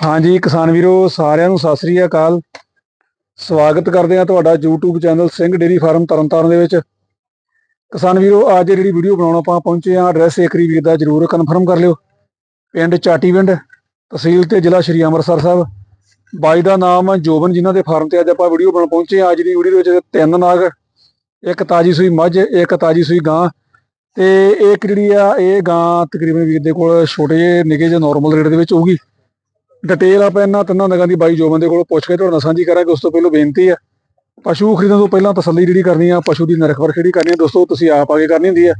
ਹਾਂਜੀ, ਕਿਸਾਨ ਵੀਰੋ, ਸਾਰਿਆਂ ਨੂੰ ਸਤਿ ਸ੍ਰੀ ਅਕਾਲ। ਸਵਾਗਤ ਕਰਦੇ ਹਾਂ ਤੁਹਾਡਾ YouTube channel Singh dairy farm Tarn Taran ਦੇ ਵਿੱਚ। ਕਿਸਾਨ ਵੀਰੋ, ਅੱਜ ਜਿਹੜੀ ਵੀਡੀਓ ਬਣਾਉਣ ਆਪਾਂ ਪਹੁੰਚੇ ਹਾਂ, ਐਡਰੈਸ ਏਕਰੀ ਵੀਰ ਦਾ ਜਰੂਰ ਕਨਫਰਮ ਕਰ ਲਿਓ। ਪਿੰਡ ਚਾਟੀਵਿੰਡ, ਤਹਿਸੀਲ ਤੇ ਜ਼ਿਲ੍ਹਾ ਸ਼੍ਰੀ ਅੰਮ੍ਰਿਤਸਰ ਸਾਹਿਬ। ਬਾਈ ਦਾ ਨਾਮ ਜੋਬਨ ਜਿਨ੍ਹਾਂ ਦੇ ਫਾਰਮ ਤੇ ਅੱਜ ਆਪਾਂ ਵੀਡੀਓ ਬਣਾ ਪਹੁੰਚੇ ਹਾਂ। ਅੱਜ ਦੀ ਵੀਡੀਓ ਦੇ ਵਿੱਚ ਤਿੰਨ ਨਾਗ, ਇੱਕ ਤਾਜੀ ਸੂਈ ਮੱਝ, ਇੱਕ ਤਾਜੀ ਸੂਈ ਗਾਂ। ਤੇ ਇੱਕ ਜਿਹੜੀ ਆ, ਇਹ ਗਾਂ ਤਕਰੀਬਨ ਵੀਰ ਦੇ ਕੋਲ ਛੋਟੇ ਜਿਹੇ ਨਿੱਕੇ ਜਿਹੇ ਨਾਰਮਲ ਰੇਟ ਦੇ ਵਿੱਚ ਹੋਊਗੀ। ਡਿਟੇਲ ਆਪਾਂ ਇਹਨਾਂ ਤਿੰਨਾਂ ਨਗਾਂ ਦੀ ਬਾਈ ਜੋਬਨ ਦੇ ਕੋਲੋਂ ਪੁੱਛ ਕੇ ਤੁਹਾਡੇ ਨਾਲ ਸਾਂਝੀ ਕਰਾਂਗੇ, ਉਸ ਤੋਂ ਪਹਿਲਾਂ ਬੇਨਤੀ ਹੈ, ਪਸ਼ੂ ਖਰੀਦਣ ਤੋਂ ਪਹਿਲਾਂ ਤਸੱਲੀ ਜਿਹੜੀ ਕਰਨੀ ਆ, ਪਸ਼ੂ ਦੀ ਨਰਖ ਪਰਖ ਜਿਹੜੀ ਕਰਨੀ ਆ, ਦੋਸਤੋ ਤੁਸੀਂ ਆਪ ਆਗੇ ਕਰਨੀ ਹੁੰਦੀ ਆ।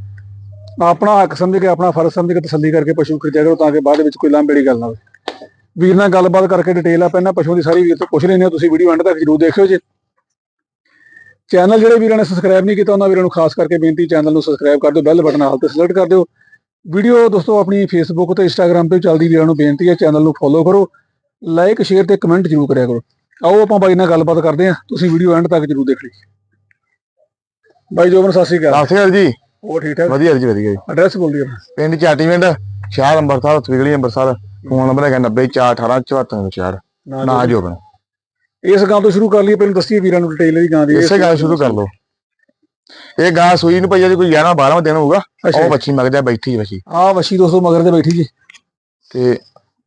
ਆਪਣਾ ਹੱਕ ਸਮਝ ਕੇ, ਆਪਣਾ ਫਰਜ਼ ਸਮਝ ਕੇ ਤਸੱਲੀ ਕਰਕੇ ਪਸ਼ੂ ਖਰੀਦਿਆ ਕਰੋ, ਤਾਂ ਕਿ ਬਾਅਦ ਵਿੱਚ ਕੋਈ ਲਾਂਬੇੜੀ ਗੱਲ ਨਾ ਹੋਵੇ। ਵੀਰ ਨਾਲ ਗੱਲਬਾਤ ਕਰਕੇ ਡਿਟੇਲ ਆਪਾਂ ਇਹਨਾਂ ਪਸ਼ੂਆਂ ਦੀ ਸਾਰੀ ਵੀਰ ਤੋਂ ਪੁੱਛ ਲੈਣੇ ਆ ਤੁਸੀਂ ਵੀਡੀਓ ਐਂਡ ਤੱਕ ਜਰੂਰ ਦੇਖਿਓ ਜੇ। ਚੈਨਲ ਜਿਹੜੇ ਵੀਰਾਂ ਨੇ ਸਬਸਕ੍ਰਾਈਬ ਨਹੀਂ ਕੀਤਾ, ਉਹਨਾਂ ਵੀਰਾਂ ਨੂੰ ਖਾਸ ਕਰਕੇ ਬੇਨਤੀ ਚੈਨਲ ਨੂੰ ਸਬਸਕ੍ਰਾਈਬ ਕਰ ਦਿਓ ਬੈਲ ਬਟਨ ਹਾਲ ਤੇ ਸਿਲੈਕਟ ਕਰ ਦਿਓ। ਵੀਡੀਓ ਦੋਸਤੋ ਆਪਣੀ ਫੇਸਬੁੱਕ ਤੇ ਇੰਸਟਾਗ੍ਰam ਤੇ ਚੱਲਦੀ ਵੀਰਾਂ ਨੂੰ ਬੇਨਤੀ ਹੈ ਚੈਨਲ ਨੂੰ ਫੋਲੋ ਕਰੋ ਲਾਈਕ ਸ਼ੇਅਰ ਤੇ ਕਮੈਂਟ ਜਰੂਰ ਕਰਿਆ ਕਰੋ। ਆਓ ਆਪਾਂ ਬਾਈ ਨਾਲ ਗੱਲਬਾਤ ਕਰਦੇ ਹਾਂ ਤੁਸੀਂ ਵੀਡੀਓ ਐਂਡ ਤੱਕ ਜਰੂਰ ਦੇਖ ਲਈ। ਬਾਈ ਜੋਬਨ ਸਤਿ ਸ਼੍ਰੀ ਅਕਾਲ। ਸਤਿ ਸ਼੍ਰੀ ਅਕਾਲ ਜੀ। ਹੋਰ ਠੀਕ ਠਾਕ? ਵਧੀਆ ਜੀ ਵਧੀਆ ਜੀ। ਐਡਰੈਸ ਬੋਲ ਦਿਓ। ਪਿੰਡ ਚਾਟੀਵਿੰਡ ਸ਼ਹਿਰ ਅੰਮ੍ਰਿਤਸਰ ਤ੍ਰਿਗੜੀ ਅੰਮ੍ਰਿਤਸਰ। ਫੋਨ ਨੰਬਰ ਹੈਗਾ 90418474 ਨਾ ਜੋਬਨ। ਇਸ ਗਾਂ ਤੋਂ ਸ਼ੁਰੂ ਕਰ ਲਈਏ ਪਹਿਲਾਂ ਦੱਸੀਏ ਵੀਰਾਂ ਨੂੰ ਡਿਟੇਲ ਦੀ ਗਾਂ ਦੀ। ਇਸੇ ਗੱਲ ਸ਼ੁਰੂ ਕਰ ਲਓ। ਇਹ ਗਾਂ ਸੂਈ ਨੂੰ ਪਈਆ ਜੀ ਕੋਈ 11 12ਵਾਂ ਦਿਨ ਹੋਊਗਾ ਉਹ ਬੱਚੀ ਮਗਜਾ ਬੈਠੀ ਬੱਚੀ ਆ ਵਸ਼ੀ ਦੋਸਤੋ ਮਗਰ ਤੇ ਬੈਠੀ ਜੀ। ਤੇ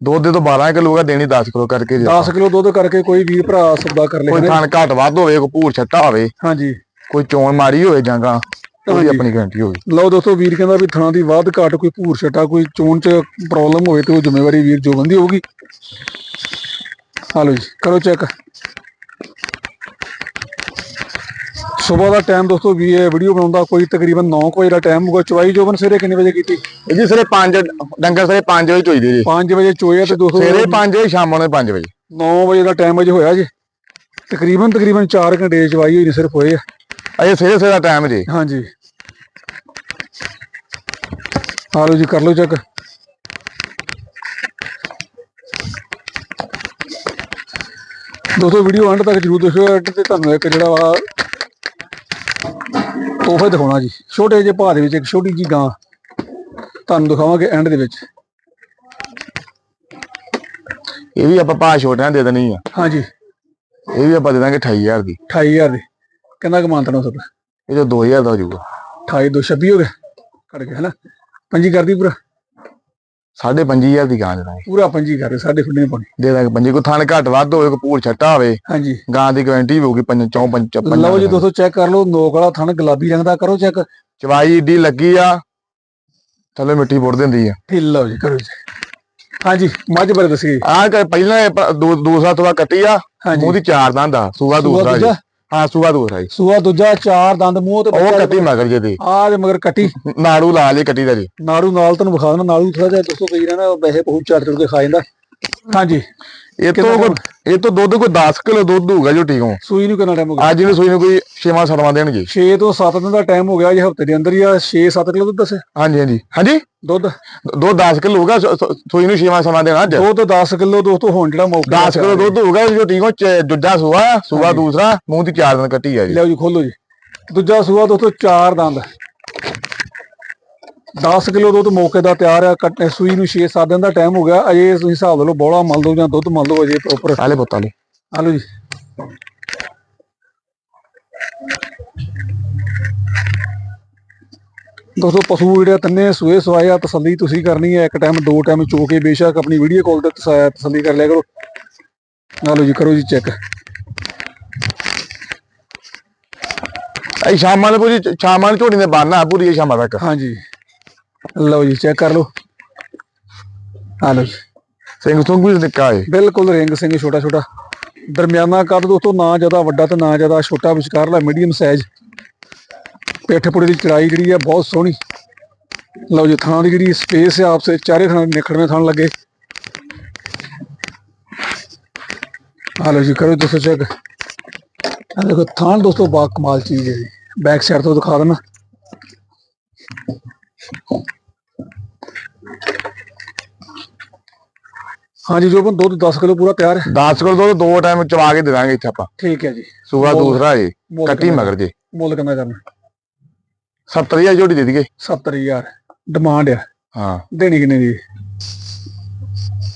ਦੁੱਧ ਦੇ ਤੋਂ 12 ਕਿਲੋ ਹੋਗਾ ਦੇਣੀ 10 ਕਿਲੋ ਕਰਕੇ ਜੀ 10 ਕਿਲੋ ਦੁੱਧ ਕਰਕੇ ਕੋਈ ਵੀਰ ਭਰਾ ਸੌਦਾ ਕਰ ਕੋਈ ਲੇ ਥਣ ਘੱਟ ਵੱਧ ਹੋਵੇ ਕੋਈ ਭੂਰ ਛੱਟਾ ਹੋਵੇ ਹਾਂਜੀ। ਕੋਈ ਚੋਣ ਮਾਰੀ ਹੋਵੇ ਜਾਂਗਾ ਉਹਦੀ। ਆਪਣੀ ਗਾਰੰਟੀ ਹੋਵੇ ਲਓ ਦੋਸਤੋ ਵੀਰ ਕਹਿੰਦਾ ਵੀ ਥਣਾ ਦੀ ਵਾਧ ਘਾਟ ਕੋਈ ਭੂਰ ਛਟਾ ਕੋਈ ਚੋਣ ਚ ਪ੍ਰੋਬਲਮ ਹੋਵੇ ਤੇ ਉਹ ਜ਼ਿੰਮੇਵਾਰੀ ਵੀਰ ਜੋ ਬੰਦੀ ਹੋਊਗੀ। ਹਾਲੋ ਜੀ ਕਰੋ ਚੈੱਕ ਸਵੇਰ ਦਾ ਟਾਈਮ ਦੋਸਤੋ ਵੀ ਇਹ ਵੀਡੀਓ ਬਣਾਉਂਦਾ ਕੋਈ ਤਕਰੀਬਨ 9 ਵਜੇ ਦਾ ਟਾਈਮ ਹੋਊਗਾ ਚਵਾਈ ਜੋਬਨ ਸਵੇਰੇ ਕਿੰਨੇ ਵਜੇ ਕੀਤੀ? ਇਹ ਜੀ ਸਵੇਰੇ 5 ਡੰਗਰ ਸਵੇਰੇ 5 ਵਜੇ ਚੋਈਦੇ ਜੀ। 5 ਵਜੇ ਚੋਇਆ ਤੇ ਦੋਸਤੋ ਸਵੇਰੇ 5 ਵਜੇ ਸ਼ਾਮ ਨੂੰ 5 ਵਜੇ। 9 ਵਜੇ ਦਾ ਟਾਈਮ ਅਜੇ ਹੋਇਆ ਜੀ। ਤਕਰੀਬਨ ਤਕਰੀਬਨ 4 ਘੰਟੇ ਚਵਾਈ ਹੋਈ ਨੇ ਸਿਰਫ ਹੋਏ ਆ। ਅਜੇ ਸਵੇਰੇ ਸਵੇਰੇ ਦਾ ਟਾਈਮ ਜੀ। ਹਾਂਜੀ। ਹਾਲੋ ਜੀ ਕਰ ਲਓ ਚੈੱਕ ਦੋਸਤੋ ਵੀਡੀਓ ਐਂਡ ਤੱਕ ਜਰੂਰ ਦੇਖਿਓ ਐਂਡ ਤੇ ਤੁਹਾਨੂੰ ਇੱਕ ਜਿਹੜਾ ਵਾ ਤੋਹਫਾ ਦਿਖਾਉਣਾ ਜੀ। ਛੋਟੇ ਜਿਹੇ ਭਾਅ ਦੇ ਵਿੱਚ ਇੱਕ ਛੋਟੀ ਜੀ ਗਾਂ। ਤੁਹਾਨੂੰ ਦਿਖਾਵਾਂਗੇ ਐਂਡ ਦੇ ਵਿੱਚ। ਇਹ ਵੀ ਆਪਾਂ ਭਾਅ ਛੋਟਿਆਂ ਦੇ ਦੇਣੀ ਆ। ਹਾਂਜੀ। ਇਹ ਵੀ ਆਪਾਂ ਦੇ ਦਾਂਗੇ 28000 ਦੀ। 28000 ਦੇ। ਕਿੰਨਾ ਕਮਾਂਤਣਾ ਸਭ ਇਹ ਜੋ 2000 ਦਾ ਹੋ ਜਾਊਗਾ। 28 ਦੋ 26 ਹੋ ਗਏ। ਕੱਢ ਕੇ ਹਨਾ ਪੰਜੀ ਕਰਦੀ ਪੂਰਾ। 25000 ਦੀ ਗਾਂ ਦੇ ਦਾਂਗੇ ਪੂਰਾ ਪੰਜੀ ਕਰ ਸਾਡੇ ਫੁੱਲੇ ਪਾਣੀ। ਦੇ ਦਾਂਗੇ ਪੰਜੀ ਕੋ ਥਣ ਘੱਟ ਵੱਧ ਹੋਵੇ ਕੋ ਪੂਰ ਛੱਟਾ ਹੋਵੇ ਹਾਂਜੀ। ਗਾਂ ਦੀ ਗਾਰੰਟੀ ਹੋਊਗੀ ਪੰਜ ਚੌਂ ਪੰਜ ਪੰਜ ਲਓ ਜੀ ਦੋਸਤੋ ਚੈੱਕ ਕਰ ਲਓ ਨੋਕ ਵਾਲਾ ਥਣ ਗੁਲਾਬੀ ਰੰਗ ਦਾ ਕਰੋ ਚੈੱਕ ਚਵਾਈ ਏਡੀ ਲੱਗੀ ਆ ਥੱਲੇ ਮਿੱਟੀ ਪੁੱਟ ਦਿੰਦੀ ਆ। ਢਿੱਲ ਲਓ ਜੀ ਕਰੋ ਜੀ ਹਾਂਜੀ ਮੱਝ ਬਾਰੇ ਦੱਸੀਏ। ਆਹ ਕ- ਪਹਿਲਾਂ ਇਹ ਪ- ਦੋ ਦੂਸਰਾ ਤੋਆ ਕੱਟੀ ਆ ਹਾਂਜੀ। ਮੂੰਹ ਦੀ ਚਾਰ ਦੰਦ ਆ ਸੂਆ ਦੂਸਰਾ ਜੀ। ਦੂਜਾ? ਹਾਂ ਸੂਆ ਦੂਸਰਾ ਜੀ। ਸੂਆ ਦੂਜਾ ਚਾਰ ਦੰਦ ਮੂੰਹ ਤੇ ਉਹ ਕੱਟੀ ਮਗਰ ਜੇ ਦੀ ਆ ਦੇ ਮਗਰ ਕੱਟੀ। ਨਾੜੂ ਲਾ ਜੇ ਕੱਟੀ ਦਾ ਜੀ। ਨਾੜੂ ਨਾਲ ਤੁਹਾਨੂੰ ਵਿਖਾ ਦੇਣਾ ਨਾੜੂ ਥੋੜਾ ਜਿਹਾ ਦੋਸਤੋ ਕਈ ਰਹਿਣਾ ਵੈਸੇ ਬਹੁਤ ਚੜ ਚੜ ਕੇ ਖਾ ਜਾਂਦਾ। ਹਾਂਜੀ। ਇਹ ਤੋਂ ਇਹ ਤੋਂ ਦੁੱਧ ਕੋਈ 10 ਕਿਲੋ ਦੁੱਧ ਹੋਊਗਾ ਜੋ ਠੀਕੋਂ ਸੂਈ ਨੂੰ ਕਿੰਨਾ ਟਾਈਮ ਹੋ ਗਿਆ? ਅੱਜ ਇਹਨੂੰ ਸੂਈ ਨੂੰ ਕੋਈ 6ਵਾਂ 7ਵਾਂ ਦੇਣਗੇ। 6 ਤੋਂ 7 ਦਿਨ ਦਾ ਟਾਈਮ ਹੋ ਗਿਆ ਜੀ ਹਫ਼ਤੇ ਦੇ ਅੰਦਰ ਹੀ ਆ। 6-7 ਕਿਲੋ ਦੁੱਧ ਦੱਸੇ? ਹਾਂਜੀ ਹਾਂਜੀ। ਹਾਂਜੀ? ਦੁੱਧ? ਦੋ 10 ਕਿਲੋ ਸ- ਸੂਈ ਨੂੰ 6ਵਾਂ ਸਮਾਂ ਦੇਣਾ ਅੱਜ। ਦੋ ਤੋਂ 10 ਕਿਲੋ ਦੋਸਤੋ ਹੁਣ ਜਿਹੜਾ ਮੌਕਾ 10 ਕਿਲੋ ਦੁੱਧ ਹੋਊਗਾ ਜੋ ਠੀਕੋਂ ਦੂਜਾ ਸੂਆ ਸੂਆ ਦੂਸਰਾ ਮੂੰਹ ਦੀ ਚਾਰ ਦਿਨ ਕੱਟੀ ਆ ਜੀ। ਲਿਆਓ ਜੀ ਖੋਲੋ ਜੀ। ਦੂਜਾ ਸੂਆ ਦੋਸਤੋ ਚਾਰ ਦੰਦ। 10 ਕਿਲੋ ਦੁੱਧ ਮੌਕੇ ਦਾ ਤਿਆਰ ਆ ਕੱਟ ਸੂਈ ਨੂੰ 6-7 ਦਿਨ ਦਾ ਟਾਈਮ ਹੋ ਗਿਆ। ਅਜੇ ਤੁਸੀਂ ਹਿਸਾਬ ਲਾ ਲਓ ਬੋਲਾ ਮਲ ਦੋ ਜਾਂ ਦੁੱਧ ਮਲ ਦੋ ਅਜੇ ਪ੍ਰੋਪਰ ਆਲੇ ਬੋਤਾਂ ਲਈ ਆਲੋ ਜੀ। ਦੋਸਤੋ ਪਸ਼ੂ ਜਿਹੜੇ ਤਿੰਨੇ ਸੂਏ ਸਵਾਏ ਆ ਤਸੱਲੀ ਤੁਸੀਂ ਕਰਨੀ ਹੈ ਇੱਕ ਟਾਈਮ ਦੋ ਟਾਈਮ ਚੋ ਕੇ ਬੇਸ਼ੱਕ ਆਪਣੀ ਵੀਡੀਓ ਕਾਲ ਤੇ ਤਸ- ਤਸੱਲੀ ਕਰ ਲਿਆ ਕਰੋ। ਆਲੋ ਜੀ ਕਰੋ ਜੀ ਚੈੱਕ ਅਸੀਂ ਸ਼ਾਮਾਂ ਨੂੰ ਪੂਰੀ ਸ਼ਾਮਾਂ ਨੂੰ ਝੋਟੀ ਨੇ ਬਾਨਾ ਪੂਰੀ ਇਹ ਸ਼ਾਮਾਂ ਤੱਕ। ਹਾਂਜੀ। ਲਓ ਜੀ ਚੈੱਕ ਕਰ ਲਓ। ਆਲੋ ਜੀ। ਸਿੰਘ ਸੁੰਗ ਵੀ ਨਿੱਕਾ ਏ। ਬਿਲਕੁਲ ਰਿੰਗ ਸਿੰਘ ਛੋਟਾ ਛੋਟਾ। ਦਰਮਿਆਨਾ ਕੱਦ ਦੋਸਤੋ ਨਾ ਜ਼ਿਆਦਾ ਵੱਡਾ ਤੇ ਨਾ ਜ਼ਿਆਦਾ ਛੋਟਾ ਵਿਚਕਾਰਲਾ ਮੀਡੀਅਮ ਸਾਈਜ਼ ਪਿੱਠ ਪੁੜੇ ਦੀ ਚੜਾਈ ਜਿਹੜੀ ਆ ਬਹੁਤ ਸੋਹਣੀ। ਲਓ ਜੀ ਥਾਂ ਦੀ ਜਿਹੜੀ ਸਪੇਸ ਹੈ ਆਪਸੇ ਚਾਰੇ ਥਾਂ ਨਿਖੜਵੇਂ ਥਾਂ ਲੱਗੇ। ਆ ਲਓ ਜੀ ਕਰੋ ਦੋਸਤੋ ਚੈੱਕ ਆ ਦੇਖੋ ਥਾਂ ਦੋਸਤੋ ਬਾ ਕਮਾਲ ਚੀਜ਼ ਹੈ ਬੈਕ ਸਾਈਡ ਤੋਂ ਦਿਖਾ ਦੇਣਾ ਹਾਂਜੀ ਜੋ ਬੰ ਦੁੱਧ 10 ਕਿਲੋ ਪੂਰਾ ਤਿਆਰ ਹੈ। 10 ਕਿਲੋ ਦੁੱਧ ਦੋ ਟਾਈਮ ਚਵਾ ਕੇ ਦੇ ਦਾਂਗੇ ਇੱਥੇ ਆਪਾਂ। ਠੀਕ ਹੈ ਜੀ। ਸੂਆ ਦੂਸਰਾ ਮੁੱਲ ਕੱਟੀ? ਮਗਰ ਜੇ। ਮੁੱਲ ਕਿੰਨਾ ਕਰਨਾ? 70000 ਝੋਟੀ ਦੇ ਦਈਏ। 70000 ਡਿਮਾਂਡ ਆ। ਹਾਂ। ਦੇਣੀ ਕਿੰਨੇ ਦੀ?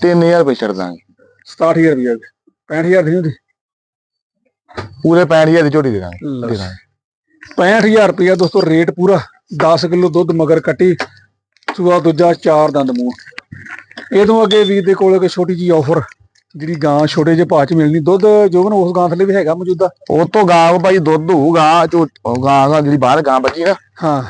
3000 ਰੁਪਏ ਛੱਡ ਦਾਂਗੇ। 67000 ਰੁਪਏ 65000 ਦੀ ਹੁੰਦੀ? ਪੂਰੇ 65000 ਦੀ ਝੋਟੀ ਦੇ ਦਾਂਗੇ। ਦੇ ਜੀ। ਦਾਂਗੇ 65000 ਰੁਪਏ ਦੋਸਤੋ ਰੇਟ ਪੂਰਾ। 10 ਕਿਲੋ ਦੁੱਧ ਮਗਰ ਕੱਟੀ। ਸੂਆ ਦੂਜਾ ਚਾਰ ਦੰਦ ਮੂੰਹ। ਇਹ ਤੋਂ ਅੱਗੇ ਵੀਰ ਦੇ ਕੋਲ ਇੱਕ ਛੋਟੀ ਜੀ ਆਫਰ ਜਿਹੜੀ ਗਾਂ ਛੋਟੇ ਜਿਹੇ ਭਾਅ ਚ ਮਿਲਣੀ ਦੁੱਧ ਜੋਬਨ ਉਸ ਗਾਂ ਥੱਲੇ ਵੀ ਹੈਗਾ ਮੌਜੂਦਾ? ਉਹ ਤੋਂ ਗਾਂ ਕੋ ਭਾਈ ਦੁੱਧ ਹੋਊਗਾ ਝੋ ਗਾਂ ਗਾਂ ਜਿਹੜੀ ਬਾਹਰ ਗਾਂ ਬੱਚੀ ਨਾ ਹਾਂ।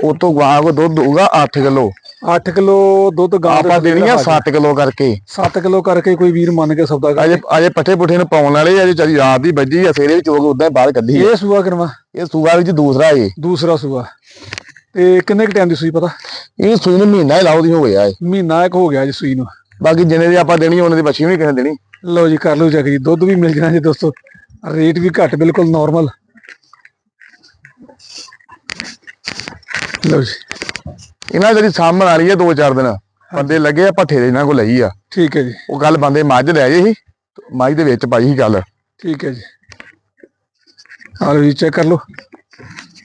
ਉਹ ਤੋਂ ਗਾਂ ਕੋ ਦੁੱਧ ਹੋਊਗਾ 8 ਕਿਲੋ। 8 ਕਿਲੋ ਦੁੱਧ ਗਾਂ ਆਪਾਂ ਦੇਣੀ ਆ 7 ਕਿਲੋ ਕਰਕੇ। 7 ਕਿਲੋ ਕਰਕੇ ਕੋਈ ਵੀਰ ਮੰਨ ਕੇ ਸੌਦਾ ਕਰ। ਅਜੇ ਅਜੇ ਪੱਠੇ ਪੁੱਠੇ ਨੂੰ ਪਾਉਣ ਵਾਲੇ ਆ, ਅਜੇ ਚਲੀ ਰਾਤ ਦੀ ਵੱਜੀ ਆ ਸਵੇਰੇ ਵੀ ਚੋਕ ਉਦਾਂ ਬਾਹਰ ਕੱਢੀ। ਇਹ ਸੂਆ ਕਰਵਾ ਇਹ ਸੂਗਾ ਵਿੱਚ ਦੂਸਰਾ ਏ। ਦੂਸਰਾ ਸੂਆ। ਤੇ ਕਿੰਨੇ ਕੁ ਟਾਈਮ ਦੀ ਸੂਈ ਪਤਾ? ਇਹ ਸੂਈ ਨੂੰ ਮਹੀਨਾ ਹੀ ਲਾਉਦੀ ਹੋ ਗਿਆ ਏ ਮਹੀਨਾ ਇੱਕ ਹੋ ਗਿਆ ਜੀ ਸੂਈ ਨੂੰ। ਬਾਕੀ ਜਿੰਨੇ ਦੀ ਆਪਾਂ ਦੇਣੀ ਉਹਨਾਂ ਦੀ ਬੱਚੀ ਵੀ ਨਹੀਂ ਕਿਸੇ ਦੇਣੀ। ਲਓ ਜੀ ਕਰ ਲਓ ਚੈੱਕ ਜੀ। ਦੁੱਧ ਵੀ ਮਿਲ ਜਾਣਾ ਜੀ ਦੋਸਤੋ। ਰੇਟ ਵੀ ਘੱਟ ਬਿਲਕੁਲ ਨਾਰਮਲ ਲਓ ਜੀ। ਇਹਨਾਂ ਜਿਹੜੀ ਸਾਹਮਣ ਵਾਲੀ ਦੋ ਚਾਰ ਦਿਨ। ਬੰਦੇ ਲੱਗੇ ਆ ਪੱਠੇ ਦੇ ਇਹਨਾਂ ਕੋਲ ਲਈ ਆ। ਠੀਕ ਹੈ ਜੀ। ਉਹ ਗੱਲ ਬੰਦੇ ਮੱਝ ਲੈ ਗਏ ਸੀ ਮੱਝ ਦੇ ਵਿੱਚ ਪਾਈ ਸੀ ਗੱਲ ਠੀਕ ਹੈ ਜੀ। ਆ ਲਓ ਜੀ ਚੈੱਕ ਕਰ ਲਓ।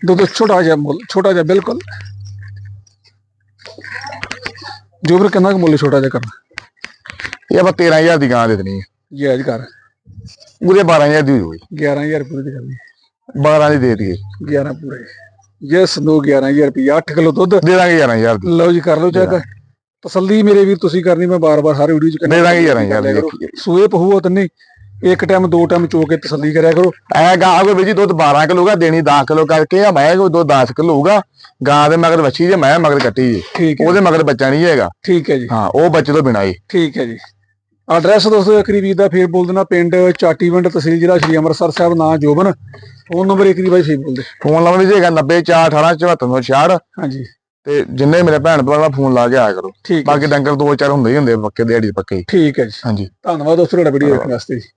ਦੁੱਧ ਛੋਟਾ ਜਿਹਾ ਮੁੱਲ ਛੋਟਾ ਜਿਹਾ ਬਿਲਕੁਲ। ਜੋ ਫਿਰ ਕਿੰਨਾ ਕੁ ਮੁੱਲ ਛੋਟਾ ਜਿਹਾ ਕਰਨਾ? ਇਹ ਆਪਾਂ 13000 ਦੀ ਗਾਂ ਦੇ ਦੇਣੀ ਆ ਜਾਇਜ਼ ਕਰ। ਪੂਰੇ 12000 ਦੀ ਹੋਈ 11000 ਪੂਰੇ ਦੀ ਕਰਨੀ 12 ਦੀ ਦੇ ਦਈਏ। 11 ਪੂਰੇ। ਯੈਸ ਨੋ 11000 ਰੁਪਏ 8 ਕਿਲੋ ਦੁੱਧ। ਦੇ ਦਾਂਗੇ 11000 ਦੀ। ਲਓ ਜੀ ਕਰ ਲਓ ਚੈੱਕ। ਤਸੱਲੀ ਮੇਰੇ ਵੀਰ ਤੁਸੀਂ ਕਰਨੀ ਮੈਂ ਬਾਰ-ਬਾਰ ਹਰ ਵੀਡੀਓ ਚ ਦੇ ਦਾਂਗੇ 11000 ਦੀ ਸੂਏ ਪਹੂਓ ਤੰਨੇ ਇੱਕ ਟਾਈਮ ਦੋ ਟਾਈਮ ਚੋ ਕੇ ਤਸੱਲੀ ਕਰਿਆ ਕਰੋ। ਐ ਗਾਂ ਕੋਈ ਵੀ ਦੁੱਧ 12 ਕਿਲੋ ਦਾ ਦੇਣੀ 10 ਕਿਲੋ ਕਰਕੇ ਆ ਮੈਂ ਕੋਈ ਦੁੱਧ 10 ਕਿਲੋ ਹੋਊਗਾ ਗਾਂ ਦੇ ਮਗਰ ਵੱਛੀ ਜੇ ਮੈਂ ਮਗਰ ਕੱਟੀ ਜੇ। ਉਹਦੇ ਮਗਰ ਬੱਚਾ ਨਹੀਂ ਹੈਗਾ। ਠੀਕ ਹੈ ਜੀ। ਹਾਂ ਉਹ ਬੱਚੇ ਤੋਂ ਬਿਨਾਂ ਹੀ। ਠੀਕ ਹੈ ਜੀ। ਐਡਰੈਸ ਦੋਸਤੋ ਇੱਕ ਵੀਰ ਦਾ ਫੇਰ ਬੋਲ ਦੇਣਾ ਪਿੰਡ ਚਾਟੀਵਿੰਡ ਤਹਿਸੀਲ ਜ਼ਿਲ੍ਹਾ ਸ਼੍ਰੀ ਅੰਮ੍ਰਿਤਸਰ ਸਾਹਿਬ ਨਾਂ ਜੋਬਨ। ਫੋਨ ਨੰਬਰ ਇੱਕ ਦੀ ਬਾਈ ਫੇਰ ਬੋਲਦੇ। ਫੋਨ ਨੰਬਰ ਵੀ ਹੈਗਾ 90418 ਹਾਂਜੀ। ਤੇ ਜਿੰਨੇ ਮੇਰੇ ਭੈਣ ਭਰਾ ਫੋਨ ਲਾ ਕੇ ਆਇਆ ਕਰੋ। ਬਾਕੀ ਡੰਗਰ ਦੋ ਚਾਰ ਹੁੰਦੇ ਹੀ ਹੁੰਦੇ ਪੱਕੇ ਦਿਹਾੜੀ ਦੇ ਪੱਕੇ। ਠੀਕ ਹੈ ਜੀ। ਹਾਂਜੀ। ਧੰਨਵਾਦ ਦੋਸਤੋ ਤੁਹਾਡਾ ਵੀਡੀਓ ਦੇਖਣ ਵਾਸਤੇ ਜੀ।